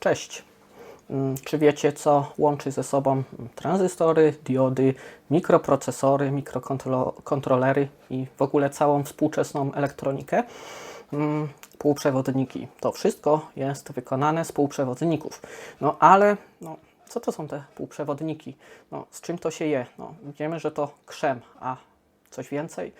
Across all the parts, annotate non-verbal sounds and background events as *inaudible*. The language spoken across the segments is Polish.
Cześć. Mm, Czy wiecie, co łączy ze sobą tranzystory, diody, mikroprocesory, mikrokontrolery i w ogóle całą współczesną elektronikę? Mm, Półprzewodniki. To wszystko jest wykonane z półprzewodników. No ale no, co to są te półprzewodniki? No, z czym to się je? No, wiemy, że to krzem, a coś więcej?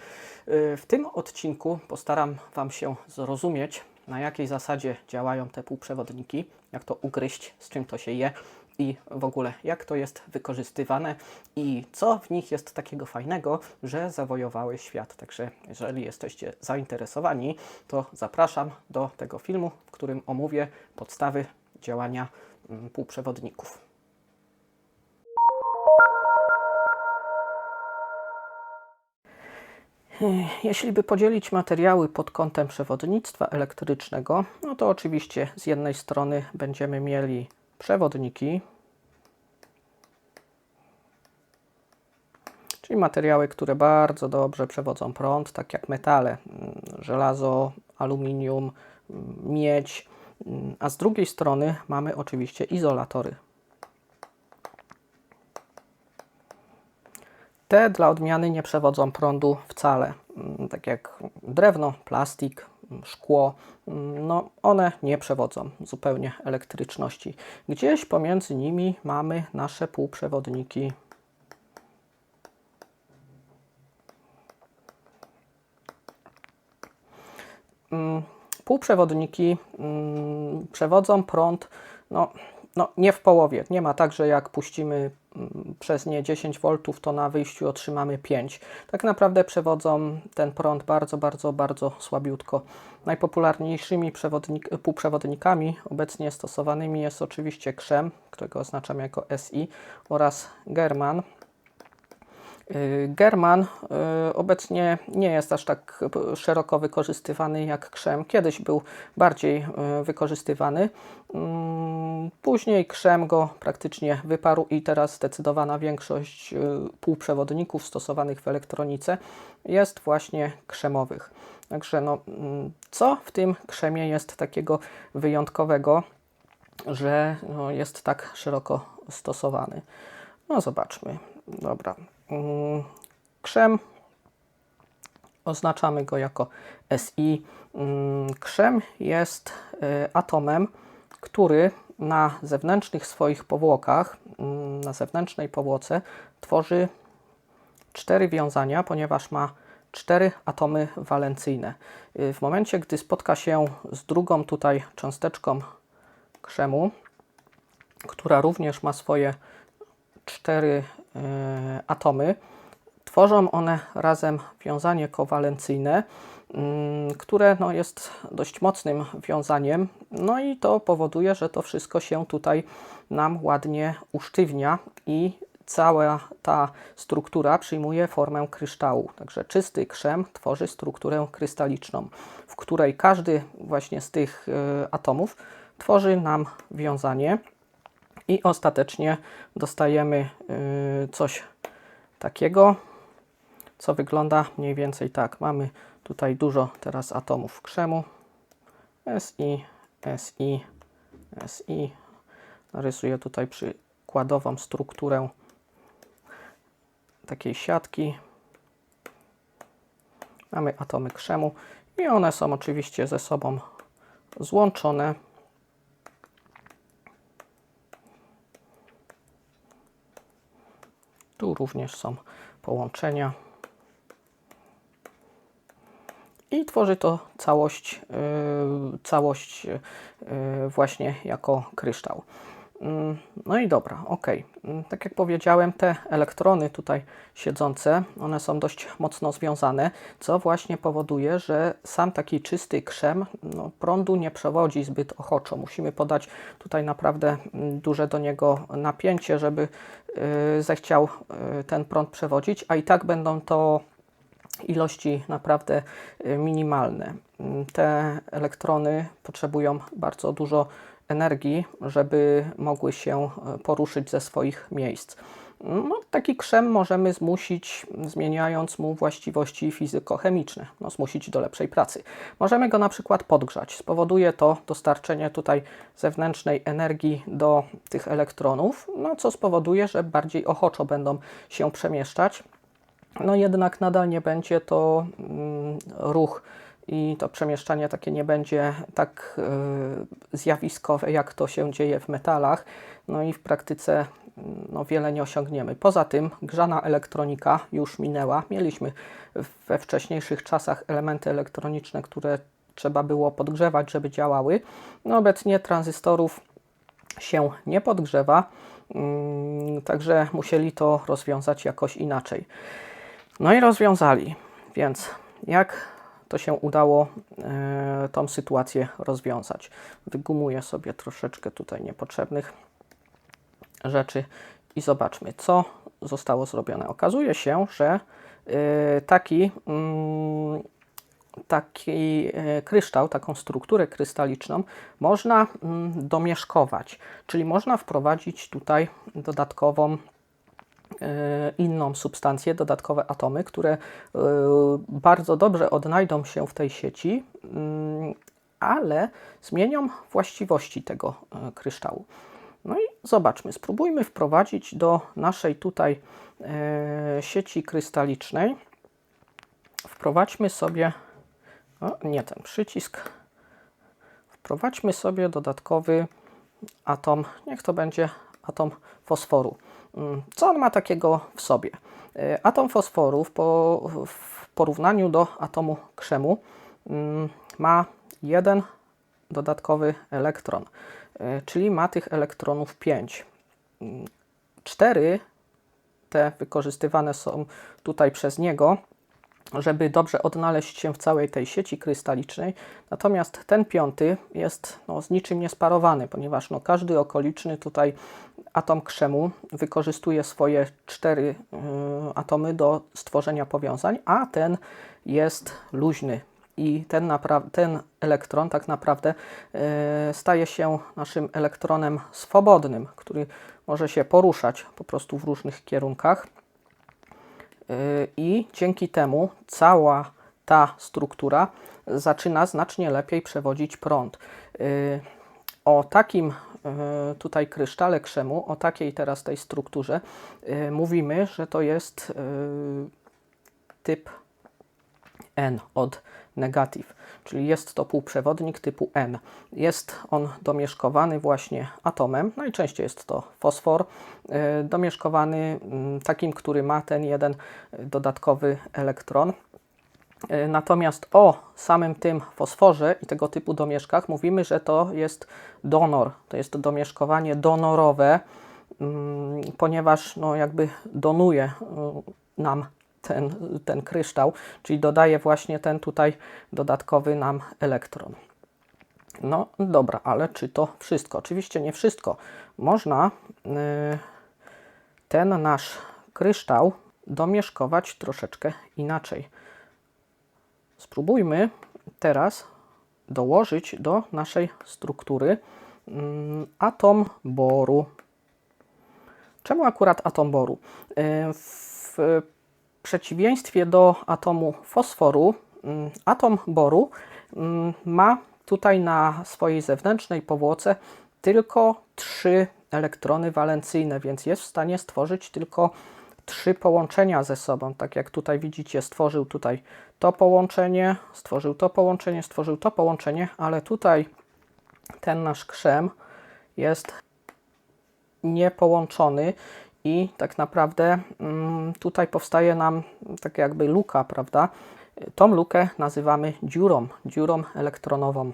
Yy, W tym odcinku postaram Wam się zrozumieć, na jakiej zasadzie działają te półprzewodniki, jak to ugryźć, z czym to się je i w ogóle jak to jest wykorzystywane i co w nich jest takiego fajnego, że zawojowały świat. Także jeżeli jesteście zainteresowani, to zapraszam do tego filmu, w którym omówię podstawy działania mm, półprzewodników. Jeśli by podzielić materiały pod kątem przewodnictwa elektrycznego, no to oczywiście z jednej strony będziemy mieli przewodniki, czyli materiały, które bardzo dobrze przewodzą prąd, tak jak metale, mm, żelazo, aluminium, mm, miedź, mm, a z drugiej strony mamy oczywiście izolatory. Te dla odmiany nie przewodzą prądu wcale, mm, tak jak drewno, plastik, mm, szkło, mm, no one nie przewodzą zupełnie elektryczności. Gdzieś pomiędzy nimi mamy nasze półprzewodniki. Półprzewodniki przewodzą prąd no, no nie w połowie. Nie ma tak, że jak puścimy przez nie 10 V, to na wyjściu otrzymamy 5. Tak naprawdę przewodzą ten prąd bardzo, bardzo, bardzo słabiutko. Najpopularniejszymi przewodnik, półprzewodnikami obecnie stosowanymi jest oczywiście krzem, którego oznaczam jako SI, oraz German. Y, German y, obecnie nie jest aż tak szeroko wykorzystywany jak krzem. Kiedyś był bardziej y, wykorzystywany. Mm, Później krzem go praktycznie wyparł i teraz zdecydowana większość półprzewodników stosowanych w elektronice jest właśnie krzemowych. Także no, mm, co w tym krzemie jest takiego wyjątkowego, że no, jest tak szeroko stosowany? No zobaczmy. Dobra. Mm, Krzem oznaczamy go jako SI. Mm, Krzem jest y, atomem, który na zewnętrznych swoich powłokach, mm, na zewnętrznej powłoce tworzy cztery wiązania, ponieważ ma cztery atomy walencyjne. Y, W momencie, gdy spotka się z drugą tutaj cząsteczką krzemu, która również ma swoje cztery e, atomy, tworzą one razem wiązanie kowalencyjne, mm, które no, jest dość mocnym wiązaniem, no i to powoduje, że to wszystko się tutaj nam ładnie usztywnia i cała ta struktura przyjmuje formę kryształu. Także czysty krzem tworzy strukturę krystaliczną, w której każdy właśnie z tych e, atomów tworzy nam wiązanie i ostatecznie dostajemy y, coś takiego, co wygląda mniej więcej tak. Mamy tutaj dużo teraz atomów krzemu. SI, SI, SI. Narysuję tutaj przykładową strukturę takiej siatki. Mamy atomy krzemu i one są oczywiście ze sobą złączone. Tu również są połączenia. I tworzy to całość, yy, całość yy, właśnie jako kryształ. Mm, No i dobra, ok. Mm, Tak jak powiedziałem, te elektrony tutaj siedzące, one są dość mocno związane, co właśnie powoduje, że sam taki czysty krzem no, prądu nie przewodzi zbyt ochoczo. Musimy podać tutaj naprawdę mm, duże do niego napięcie, żeby y, zechciał y, ten prąd przewodzić, a i tak będą to ilości naprawdę y, minimalne. Mm, Te elektrony potrzebują bardzo dużo energii, żeby mogły się poruszyć ze swoich miejsc. No, taki krzem możemy zmusić, zmieniając mu właściwości fizykochemiczne, no, zmusić do lepszej pracy. Możemy go na przykład podgrzać. Spowoduje to dostarczenie tutaj zewnętrznej energii do tych elektronów, no, co spowoduje, że bardziej ochoczo będą się przemieszczać. No jednak nadal nie będzie to mm, ruch i to przemieszczanie takie nie będzie tak y, zjawiskowe, jak to się dzieje w metalach. No i w praktyce no, wiele nie osiągniemy. Poza tym grzana elektronika już minęła. Mieliśmy we wcześniejszych czasach elementy elektroniczne, które trzeba było podgrzewać, żeby działały. No, obecnie tranzystorów się nie podgrzewa, mm, także musieli to rozwiązać jakoś inaczej. No i rozwiązali. Więc jak to się udało e, tą sytuację rozwiązać? Wygumuję sobie troszeczkę tutaj niepotrzebnych rzeczy i zobaczmy, co zostało zrobione. Okazuje się, że y, taki, mm, taki y, kryształ, taką strukturę krystaliczną można mm, domieszkować, czyli można wprowadzić tutaj dodatkową y, inną substancję, dodatkowe atomy, które bardzo dobrze odnajdą się w tej sieci, mm, ale zmienią właściwości tego kryształu. No i zobaczmy, spróbujmy wprowadzić do naszej tutaj e, sieci krystalicznej. Wprowadźmy sobie, nie ten przycisk, wprowadźmy sobie dodatkowy atom, niech to będzie atom fosforu. Mm, co on ma takiego w sobie? E, atom fosforu w porównaniu do atomu krzemu mm, ma jeden dodatkowy elektron. E, czyli ma tych elektronów 5. 4 te wykorzystywane są tutaj przez niego, żeby dobrze odnaleźć się w całej tej sieci krystalicznej. Natomiast ten piąty jest no, z niczym niesparowany, ponieważ no, każdy okoliczny tutaj atom krzemu wykorzystuje swoje cztery y, atomy do stworzenia powiązań, a ten jest luźny, i ten, ten elektron tak naprawdę e, staje się naszym elektronem swobodnym, który może się poruszać po prostu w różnych kierunkach. E, I dzięki temu cała ta struktura zaczyna znacznie lepiej przewodzić prąd. E, o takim tutaj krysztale krzemu, o takiej teraz tej strukturze mówimy, że to jest typ N od negatyw, czyli jest to półprzewodnik typu N. Jest on domieszkowany właśnie atomem, najczęściej jest to fosfor, e, domieszkowany mm, takim, który ma ten jeden dodatkowy elektron. E, natomiast o samym tym fosforze i tego typu domieszkach mówimy, że to jest donor, to jest domieszkowanie donorowe, mm, ponieważ no jakby donuje e, nam ten, ten kryształ, czyli dodaje właśnie ten tutaj dodatkowy nam elektron. No dobra, ale czy to wszystko? Oczywiście nie wszystko. Można y, ten nasz kryształ domieszkować troszeczkę inaczej. Spróbujmy teraz dołożyć do naszej struktury mm, atom boru. Czemu akurat atom boru? Y, w przeciwieństwie do atomu fosforu, mm, atom boru mm, ma tutaj na swojej zewnętrznej powłoce tylko trzy elektrony walencyjne, więc jest w stanie stworzyć tylko trzy połączenia ze sobą. Tak jak tutaj widzicie, stworzył tutaj to połączenie, stworzył to połączenie, stworzył to połączenie, ale tutaj ten nasz krzem jest niepołączony i tak naprawdę mm, tutaj powstaje nam tak jakby luka, prawda? Tą lukę nazywamy dziurą, dziurą elektronową.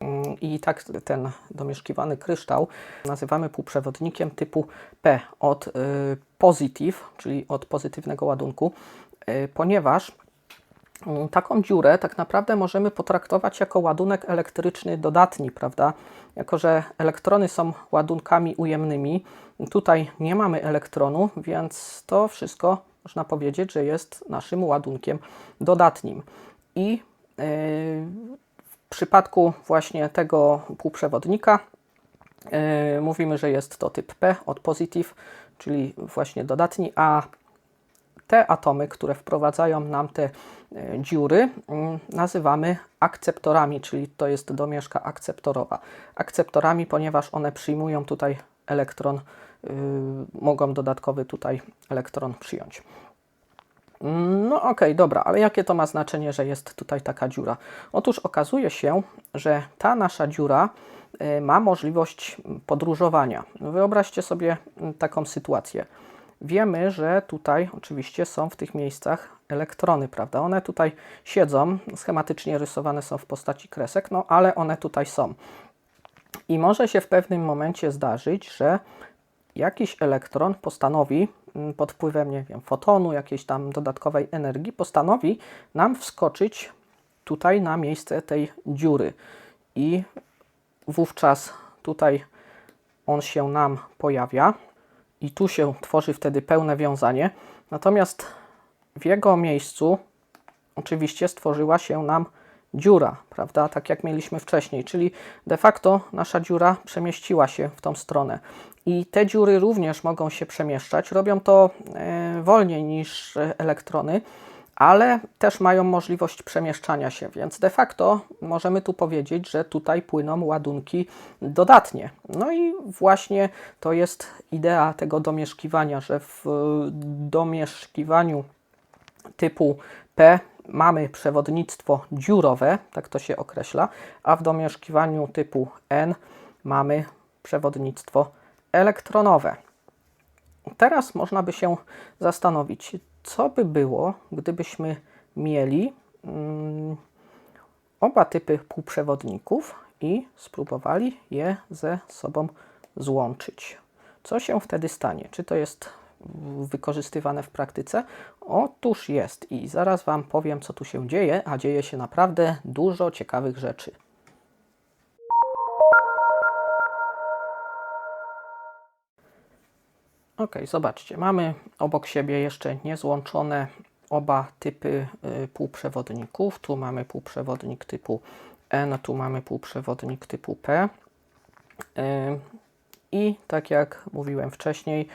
Mm, I tak ten domieszkiwany kryształ nazywamy półprzewodnikiem typu P od y, positive, czyli od pozytywnego ładunku, y, ponieważ taką dziurę tak naprawdę możemy potraktować jako ładunek elektryczny dodatni, prawda? Jako, że elektrony są ładunkami ujemnymi, tutaj nie mamy elektronu, więc to wszystko można powiedzieć, że jest naszym ładunkiem dodatnim. I yy, w przypadku właśnie tego półprzewodnika Yy, mówimy, że jest to typ P od positive, czyli właśnie dodatni, a te atomy, które wprowadzają nam te e, dziury, mm, nazywamy akceptorami, czyli to jest domieszka akceptorowa. Akceptorami, ponieważ one przyjmują tutaj elektron, yy, mogą dodatkowy tutaj elektron przyjąć. No okej, okay, dobra, ale jakie to ma znaczenie, że jest tutaj taka dziura? Otóż okazuje się, że ta nasza dziura y, ma możliwość podróżowania. Wyobraźcie sobie mm, taką sytuację. Wiemy, że tutaj oczywiście są w tych miejscach elektrony, prawda? One tutaj siedzą, schematycznie rysowane są w postaci kresek, no ale one tutaj są. I może się w pewnym momencie zdarzyć, że jakiś elektron postanowi mm, pod wpływem, nie wiem, fotonu, jakiejś tam dodatkowej energii, postanowi nam wskoczyć tutaj na miejsce tej dziury. I wówczas tutaj on się nam pojawia i tu się tworzy wtedy pełne wiązanie. Natomiast w jego miejscu oczywiście stworzyła się nam dziura, prawda? Tak jak mieliśmy wcześniej, czyli de facto nasza dziura przemieściła się w tą stronę. I te dziury również mogą się przemieszczać. Robią to e, wolniej niż elektrony, ale też mają możliwość przemieszczania się, więc de facto możemy tu powiedzieć, że tutaj płyną ładunki dodatnie. No i właśnie to jest idea tego domieszkiwania, że w domieszkiwaniu typu P mamy przewodnictwo dziurowe, tak to się określa, a w domieszkiwaniu typu N mamy przewodnictwo elektronowe. Teraz można by się zastanowić, co by było, gdybyśmy mieli mm, oba typy półprzewodników i spróbowali je ze sobą złączyć. Co się wtedy stanie? Czy to jest wykorzystywane w praktyce? Otóż jest i zaraz Wam powiem, co tu się dzieje, a dzieje się naprawdę dużo ciekawych rzeczy. Ok, zobaczcie, mamy obok siebie jeszcze niezłączone oba typy y, półprzewodników. Tu mamy półprzewodnik typu N, tu mamy półprzewodnik typu P. Y, I tak jak mówiłem wcześniej,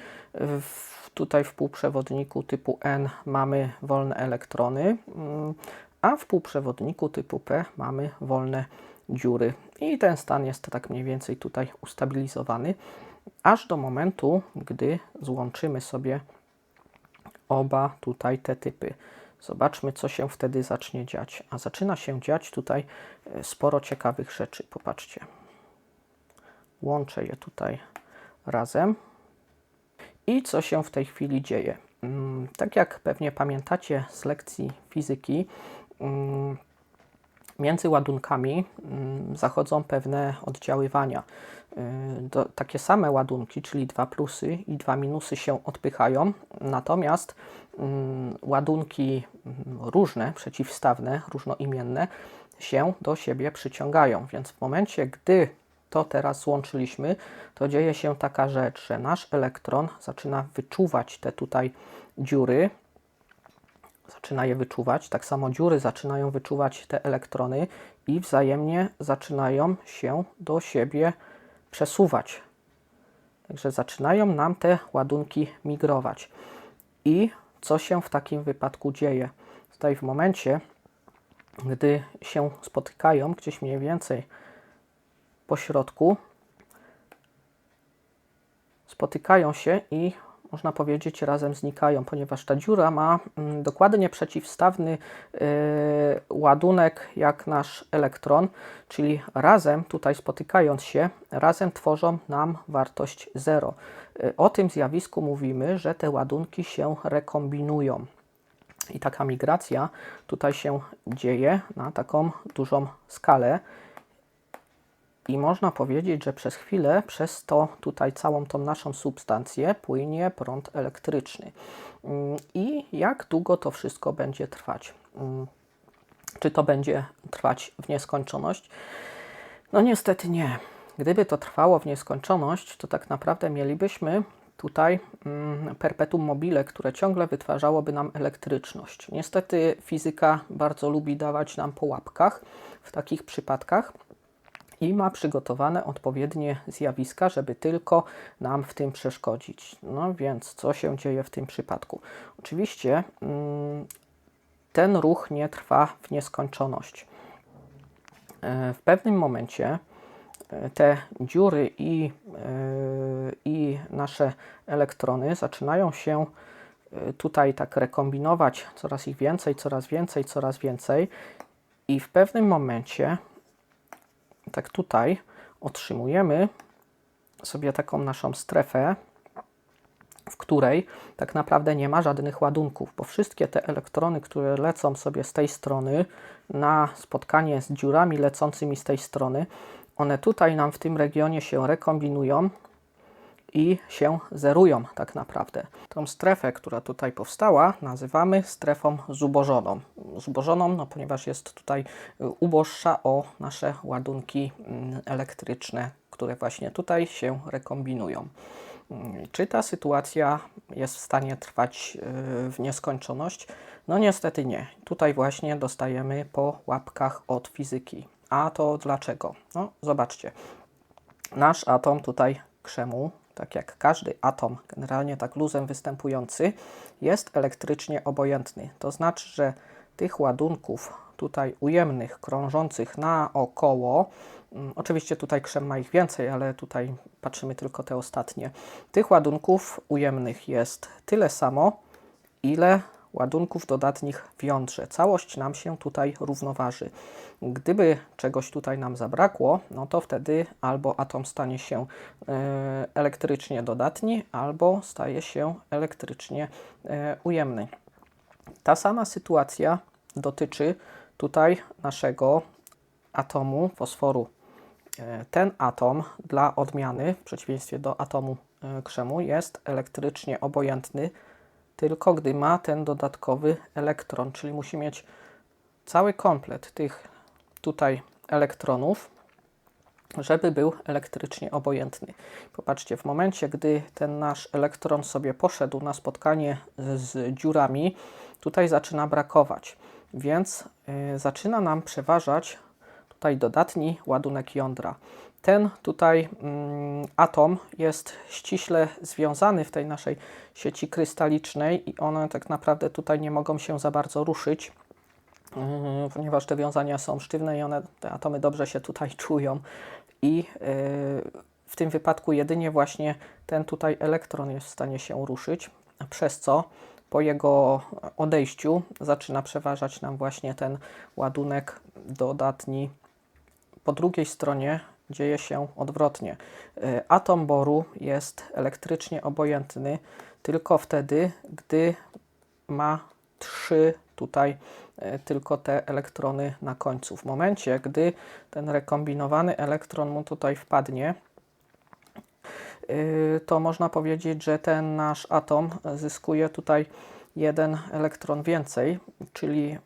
w, tutaj w półprzewodniku typu N mamy wolne elektrony, y, a w półprzewodniku typu P mamy wolne dziury. I ten stan jest tak mniej więcej tutaj ustabilizowany aż do momentu, gdy złączymy sobie oba tutaj te typy. Zobaczmy, co się wtedy zacznie dziać. A zaczyna się dziać tutaj e, sporo ciekawych rzeczy. Popatrzcie. Łączę je tutaj razem. I co się w tej chwili dzieje? Mm, tak jak pewnie pamiętacie z lekcji fizyki, mm, między ładunkami mm, zachodzą pewne oddziaływania. Y, takie same ładunki, czyli dwa plusy i dwa minusy się odpychają, natomiast mm, ładunki mm, różne, przeciwstawne, różnoimienne się do siebie przyciągają. Więc w momencie, gdy to teraz złączyliśmy, to dzieje się taka rzecz, że nasz elektron zaczyna wyczuwać te tutaj dziury, zaczyna je wyczuwać. Tak samo dziury zaczynają wyczuwać te elektrony i wzajemnie zaczynają się do siebie przesuwać. Także zaczynają nam te ładunki migrować. I co się w takim wypadku dzieje? Tutaj w momencie, gdy się spotykają gdzieś mniej więcej po środku, spotykają się i można powiedzieć, razem znikają, ponieważ ta dziura ma mm, dokładnie przeciwstawny y, ładunek jak nasz elektron, czyli razem, tutaj spotykając się, razem tworzą nam wartość 0. Y, o tym zjawisku mówimy, że te ładunki się rekombinują. I taka migracja tutaj się dzieje na taką dużą skalę. I można powiedzieć, że przez chwilę, przez to tutaj całą tą naszą substancję płynie prąd elektryczny. Mm, I jak długo to wszystko będzie trwać? Mm, czy to będzie trwać w nieskończoność? No niestety nie. Gdyby to trwało w nieskończoność, to tak naprawdę mielibyśmy tutaj mm, perpetuum mobile, które ciągle wytwarzałoby nam elektryczność. Niestety fizyka bardzo lubi dawać nam po łapkach w takich przypadkach i ma przygotowane odpowiednie zjawiska, żeby tylko nam w tym przeszkodzić. No więc co się dzieje w tym przypadku? Oczywiście mm, ten ruch nie trwa w nieskończoność. E, w pewnym momencie e, te dziury i, e, i nasze elektrony zaczynają się tutaj tak rekombinować coraz ich więcej, coraz więcej, coraz więcej i w pewnym momencie tak tutaj otrzymujemy sobie taką naszą strefę, w której tak naprawdę nie ma żadnych ładunków, bo wszystkie te elektrony, które lecą sobie z tej strony na spotkanie z dziurami lecącymi z tej strony, one tutaj nam w tym regionie się rekombinują i się zerują tak naprawdę. Tą strefę, która tutaj powstała, nazywamy strefą zubożoną. Zubożoną, no, ponieważ jest tutaj uboższa o nasze ładunki mm, elektryczne, które właśnie tutaj się rekombinują. Mm, czy ta sytuacja jest w stanie trwać y, w nieskończoność? No niestety nie. Tutaj właśnie dostajemy po łapkach od fizyki. A to dlaczego? No zobaczcie. Nasz atom tutaj krzemu, tak jak każdy atom, generalnie tak luzem występujący, jest elektrycznie obojętny. To znaczy, że tych ładunków tutaj ujemnych, krążących naokoło, mm, oczywiście tutaj krzem ma ich więcej, ale tutaj patrzymy tylko te ostatnie. Tych ładunków ujemnych jest tyle samo, ile ładunków dodatnich w jądrze. Całość nam się tutaj równoważy. Gdyby czegoś tutaj nam zabrakło, no to wtedy albo atom stanie się e, elektrycznie dodatni, albo staje się elektrycznie e, ujemny. Ta sama sytuacja dotyczy tutaj naszego atomu fosforu. E, ten atom dla odmiany, w przeciwieństwie do atomu krzemu, jest elektrycznie obojętny tylko gdy ma ten dodatkowy elektron, czyli musi mieć cały komplet tych tutaj elektronów, żeby był elektrycznie obojętny. Popatrzcie, w momencie, gdy ten nasz elektron sobie poszedł na spotkanie z dziurami, tutaj zaczyna brakować, więc y, zaczyna nam przeważać tutaj dodatni ładunek jądra ten tutaj mm, atom jest ściśle związany w tej naszej sieci krystalicznej i one tak naprawdę tutaj nie mogą się za bardzo ruszyć, yy, ponieważ te wiązania są sztywne i one, te atomy dobrze się tutaj *laughs* czują. I yy, w tym wypadku jedynie właśnie ten tutaj elektron jest w stanie się ruszyć, przez co po jego odejściu zaczyna przeważać nam właśnie ten ładunek dodatni. Po drugiej stronie dzieje się odwrotnie. E, atom boru jest elektrycznie obojętny tylko wtedy, gdy ma trzy tutaj e, tylko te elektrony na końcu. W momencie, gdy ten rekombinowany elektron mu tutaj wpadnie, e, to można powiedzieć, że ten nasz atom zyskuje tutaj jeden elektron więcej, czyli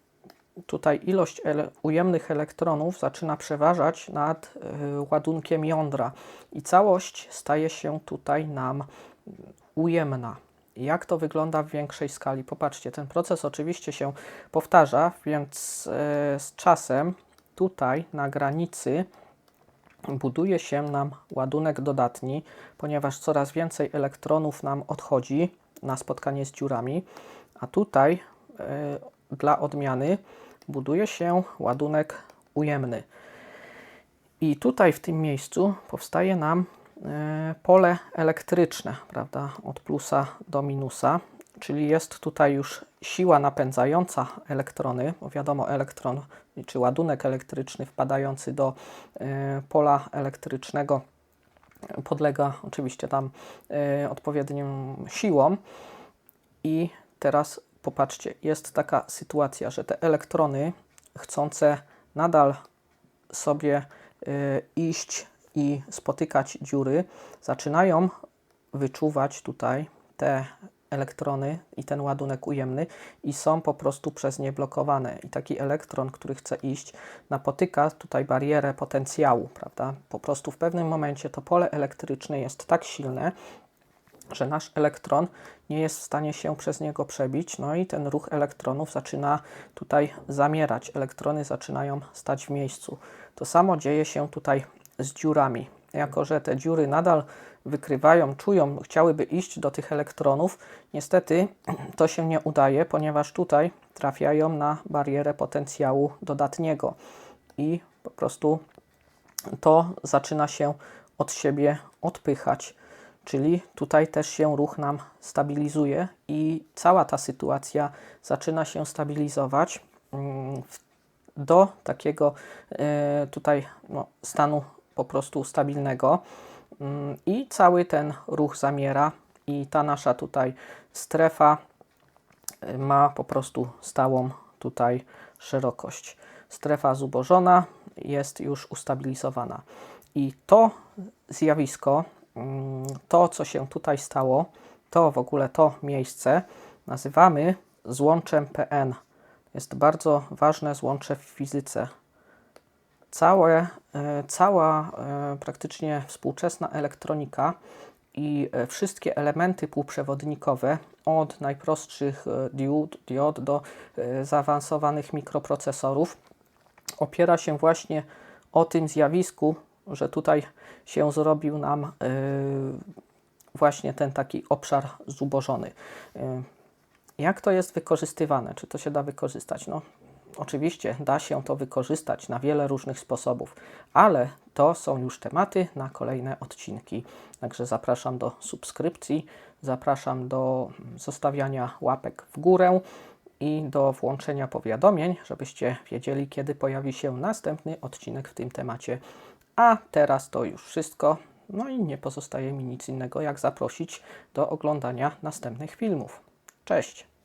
tutaj ilość ele ujemnych elektronów zaczyna przeważać nad y, ładunkiem jądra i całość staje się tutaj nam ujemna. Jak to wygląda w większej skali? Popatrzcie, ten proces oczywiście się powtarza, więc y, z czasem tutaj na granicy buduje się nam ładunek dodatni, ponieważ coraz więcej elektronów nam odchodzi na spotkanie z dziurami, a tutaj y, dla odmiany buduje się ładunek ujemny. I tutaj w tym miejscu powstaje nam e, pole elektryczne, prawda, od plusa do minusa, czyli jest tutaj już siła napędzająca elektrony, bo wiadomo, elektron czy ładunek elektryczny wpadający do e, pola elektrycznego podlega oczywiście tam e, odpowiednim siłom i teraz popatrzcie, jest taka sytuacja, że te elektrony chcące nadal sobie y, iść i spotykać dziury, zaczynają wyczuwać tutaj te elektrony i ten ładunek ujemny i są po prostu przez nie blokowane. I taki elektron, który chce iść, napotyka tutaj barierę potencjału, prawda? Po prostu w pewnym momencie to pole elektryczne jest tak silne, że nasz elektron nie jest w stanie się przez niego przebić, no i ten ruch elektronów zaczyna tutaj zamierać. Elektrony zaczynają stać w miejscu. To samo dzieje się tutaj z dziurami. Jako, że te dziury nadal wykrywają, czują, chciałyby iść do tych elektronów, niestety to się nie udaje, ponieważ tutaj trafiają na barierę potencjału dodatniego i po prostu to zaczyna się od siebie odpychać. Czyli tutaj też się ruch nam stabilizuje i cała ta sytuacja zaczyna się stabilizować mm, do takiego e, tutaj no, stanu po prostu stabilnego Mm, i cały ten ruch zamiera i ta nasza tutaj strefa y, ma po prostu stałą tutaj szerokość. Strefa zubożona jest już ustabilizowana. I to zjawisko, to co się tutaj stało, to w ogóle to miejsce nazywamy złączem PN. Jest bardzo ważne złącze w fizyce. Całe, e, cała e, praktycznie współczesna elektronika i e, wszystkie elementy półprzewodnikowe, od najprostszych diod, diod do zaawansowanych mikroprocesorów, opiera się właśnie o tym zjawisku, że tutaj się zrobił nam e, właśnie ten taki obszar zubożony. E, Jak to jest wykorzystywane? Czy to się da wykorzystać? No, oczywiście da się to wykorzystać na wiele różnych sposobów, ale to są już tematy na kolejne odcinki. Także zapraszam do subskrypcji, zapraszam do zostawiania łapek w górę i do włączenia powiadomień, żebyście wiedzieli, kiedy pojawi się następny odcinek w tym temacie. A teraz to już wszystko. No i nie pozostaje mi nic innego, jak zaprosić do oglądania następnych filmów. Cześć!